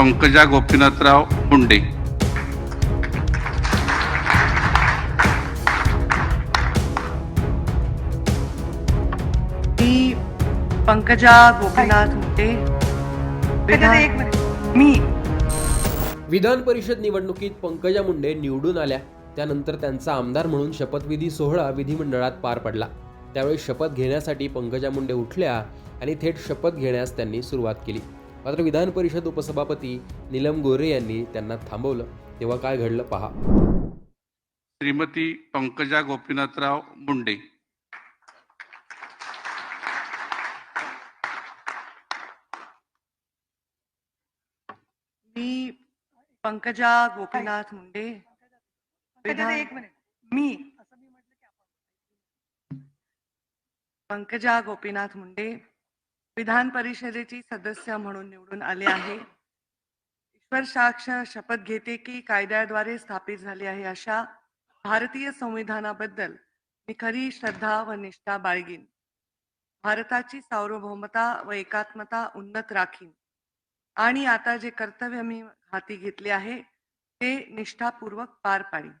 पंकजा गोपीनाथराव मुंडे मी पंकजा गोपीनाथ मुंडे मिनिट. मी. विधान परिषद निवडणुकीत पंकजा मुंडे निवडून आल्या. त्यानंतर त्यांचा आमदार म्हणून शपथविधी सोहळा विधिमंडळात पार पडला. त्यावेळी शपथ घेण्यासाठी पंकजा मुंडे उठल्या आणि थेट शपथ घेण्यास त्यांनी सुरुवात केली. मात्र विधान परिषद उपसभापती नीलम गोरे यांनी त्यांना थांबवलं. तेव्हा काय घडलं पहा. श्रीमती पंकजा गोपीनाथराव मुंडे. मी पंकजा गोपीनाथ मुंडे. मी पंकजा गोपीनाथ मुंडे. विधान परिषदेची सदस्य म्हणून निवडून आले आहे. ईश्वर साक्ष शपथ घेते की कायद्याद्वारे स्थापित झाली आहे अशा भारतीय संविधानाबद्दल मी खरी श्रद्धा व निष्ठा बाळगीन. भारताची सार्वभौमता व एकात्मता उन्नत राखीन. आणि आता जे कर्तव्य मी हाती घेतले आहे ते निष्ठापूर्वक पार पाडीन.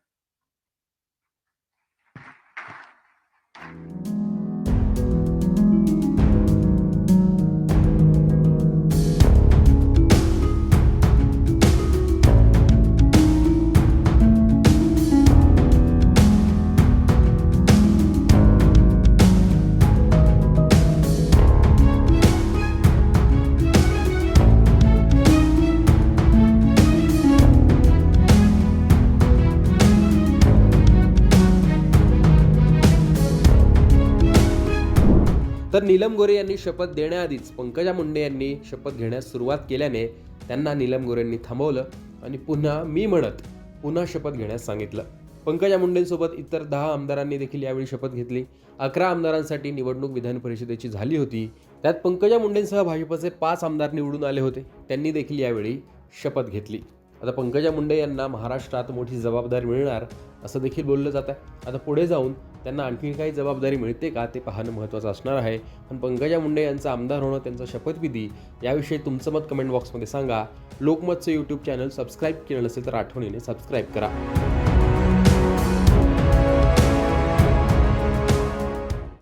तर नीलम गोरे यांनी शपथ देण्याआधीच पंकजा मुंडे यांनी शपथ घेण्यास सुरुवात केल्याने त्यांना नीलम गोरेंनी थांबवलं आणि पुन्हा मी म्हणत पुन्हा शपथ घेण्यास सांगितलं. पंकजा मुंडेंसोबत इतर दहा आमदारांनी देखील यावेळी शपथ घेतली. अकरा आमदारांसाठी निवडणूक विधान परिषदेची झाली होती. त्यात पंकजा मुंडेंसह भाजपचे पाच आमदार निवडून आले होते. त्यांनी देखील यावेळी शपथ घेतली. आता पंकजा मुंडे यांना महाराष्ट्रात मोठी जबाबदारी मिळणार असं देखील बोललं जात आहे आता पुढे जाऊन त्यांना आणखी काही जबाबदारी मिळते का ते पाहणं महत्त्वाचं असणार आहे. पण पंकजा मुंडे यांचं आमदार होणं त्यांचा शपथविधी याविषयी तुमचं मत कमेंट बॉक्समध्ये सांगा. लोकमतचं यूट्यूब चॅनल सबस्क्राईब केलं नसेल तर आठवणीने सबस्क्राईब करा.